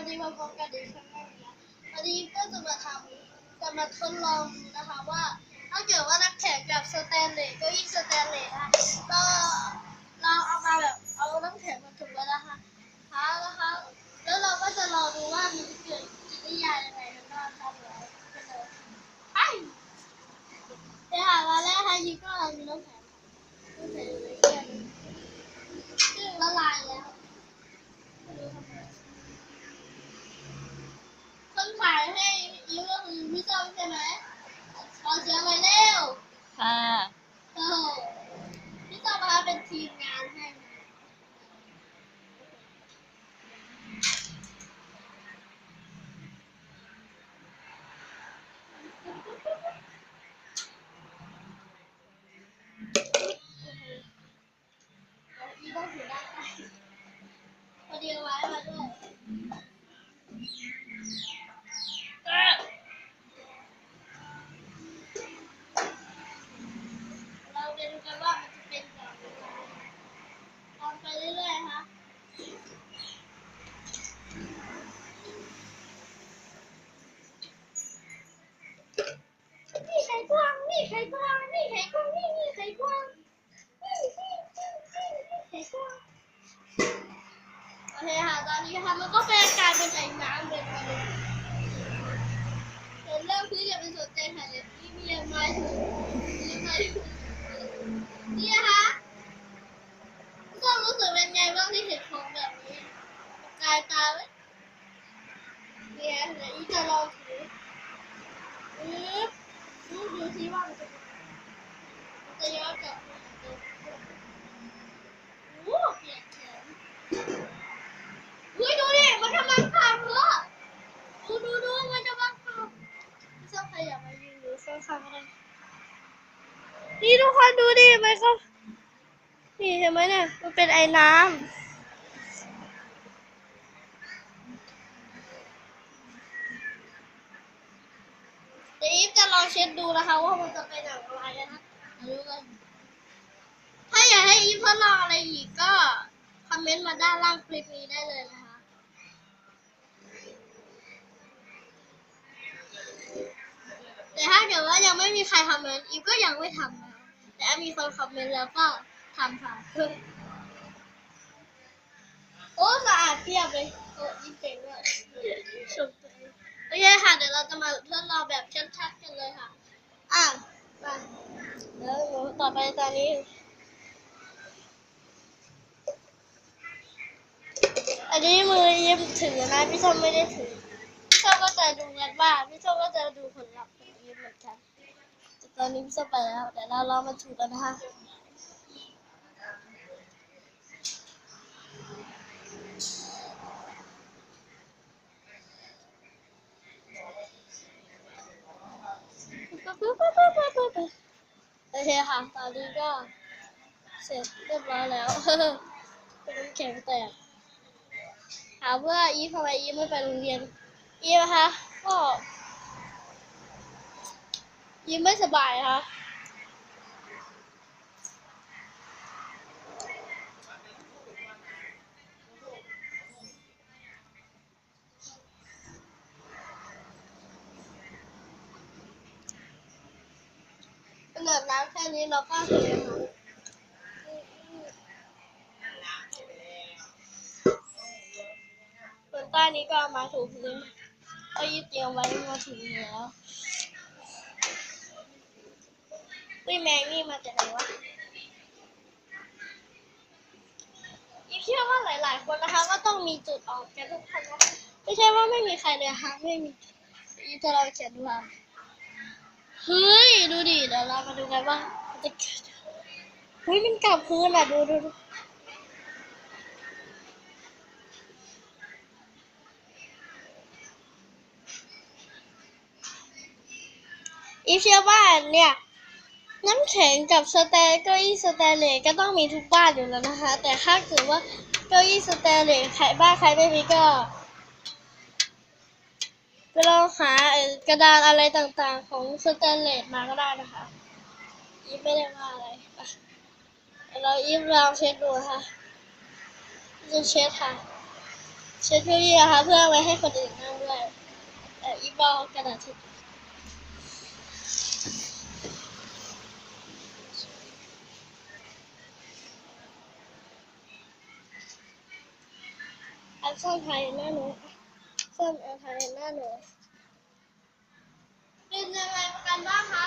วันนี้มาพบกันในช่องนึงนะวันนี้ก็จะมาทำจะมาทดลองนะคะว่าถ้าเกิดว่านักแข่งกับสแตนเลสเก็ยิ่งสแตนเลสนะก็เราเอามาแบบเอาน้ำแข็งมาถุงไว้นะคะคะนะคะ แล้วเราก็จะรอดูว่ามันจะเกิดปฏิกิริยายังไงกันบ้างครับเดี๋ยวไปเลยไปเดี๋ยวหามาแรกค่ะยิปก็เรามีน้ำแข็งน้ำแข็งอยู่ในแก้วนี้ซึ่งละลายแล้ว คนขายให้อีฟก็คือพี่ส้มใช่ไหมขอเสียงหน่อยเร็ว ค่ะ โอ้โหพี่ส้มมาเป็นทีมงานให้อีฟต้องถือด้านใต้พอดีเอาไว้มาด้วย เราไปดูกันว่ามันจะเป็นแบบไหนลองไปเรื่อยๆนะคะนี่ไข่กวางนี่ ไข่กวางนี่ไข่กวางนี่นี่ไข่กวางนี่นี่นี่นี่นี่ไข่กวางโอเคค่ะตอนนี้ค่ะมันก็เป็นกายเป็นไอ้น้ำเลยค่ะเห็นเริ่มพื้นอย่าไปสนใจค่ะเดี๋ยวนี่มีอะไรมาถึงมีอะไรนี่นะคะผู้ชมรู้สึกเป็นไงบ้างที่เห็นของแบบนี้กายตาไหมเนี่ยเดี๋ยวอีจะลองถือปึ๊บ ดูดูซิว่ามันจะมันจะย้อนกลับมาเหมือนเดิมโอ้เปลี่ยกแขนเฮ้ยดูดิมันกำลังขับเหรอดูดูดูมันกำลังขับพี่ชอบใครอยากมายืนดูข้างๆก็ได้นี่ทุกคนดูดิมันก็นี่เห็นไหมเนี่ยมันเป็นไอ้น้ำ เดี๋ยวอีฟจะลอง เช็ดดูนะคะว่ามันจะเป็นอย่างไรนะมาดูกันถ้าอยากให้อีฟทดลองอะไรอีกก็คอมเมนต์มาด้านล่างคลิปนี้ได้เลยนะคะ แต่ถ้าเกิดว่ายังไม่มีใครคอมเมนต์อีฟก็ยังไม่ทำนะแต่มีคนคอมเมนต์แล้วก็ทำค่ะโอ้สะอาดเพียบเลยโอ้อีฟเจ๋งเลยชมตัวเองโอเคค่ะ เดี๋ยวเราจะมาทดลองแบบชัดๆกันเลยค่ะ อะมาแล้วหนูต่อไปตอนนี้ อั นนี้มือยิ้มถือนะพี่ส้มไม่ได้ถือพี่ส้มก็จะดูกันบ้างพี่ส้มก็จะดูผลลัพธ์ของยิ้มเหมือนกันแต่ตอนนี้พี่ส้มไปแล้วเดี๋ยวเราลองมาถูกันนะคะโอเคค่ะ ตอนนี้ก็เสร็จเรียบร้อยแล้วเป็นน้ำแข็งแตก ถามว่าอีฟทำไมอีฟไม่ไปโรงเรียน อีฟนะคะก็อีฟไม่สบายนะคะขนาดน้ำแค่นี้เราก็เทค่ะส่ว นใต้นี้ก็มาถูพื้นก็ยึดเตรียมไว้มาถึงแล้วอุ้ยแมงนี่มาจากไหนวะอีเชื่อว่าหลาย ๆ คนนะคะ ก็ต้องมีจุดออกกันทุกคนนะไม่ใช่ว่าไม่มีใครเลยค่ะไม่มีอีฟจะลองเขียนดูค่ะเฮ้ย ดูดิเดี๋ยวเรามาดูกันว่ามันจะเกิดเฮ้ยมันกลับพื้นอะ ดูดูดู อีฟเชื่อว่าเนี่ยน้ำแข็งกับสแตนเก้าอี้สแตนเลสก็ต้องมีทุกบ้านอยู่แล้วนะคะ แต่ถ้าเกิดว่าเก้าอี้สแตนเลสใครบ้านใครไม่มีก็ไปลองหากระดานอะไรต่างๆ ของสแตนเลสมาก็ได้นะคะอีฟไม่ได้ว่าอะไรไปเดี๋ยวเราอีฟลองเช็คดูค่ะจะเช็ดค่ะ เช็ดเก้าอี้นะคะเพื่อไว้ให้คนอื่นนั่งด้วยเอ่อีบอลกระดาษทิชอั ส้มไทยหน้าหนูส้มเอาไทยหน้าหนูเป็นยังไงกันบ้างคะ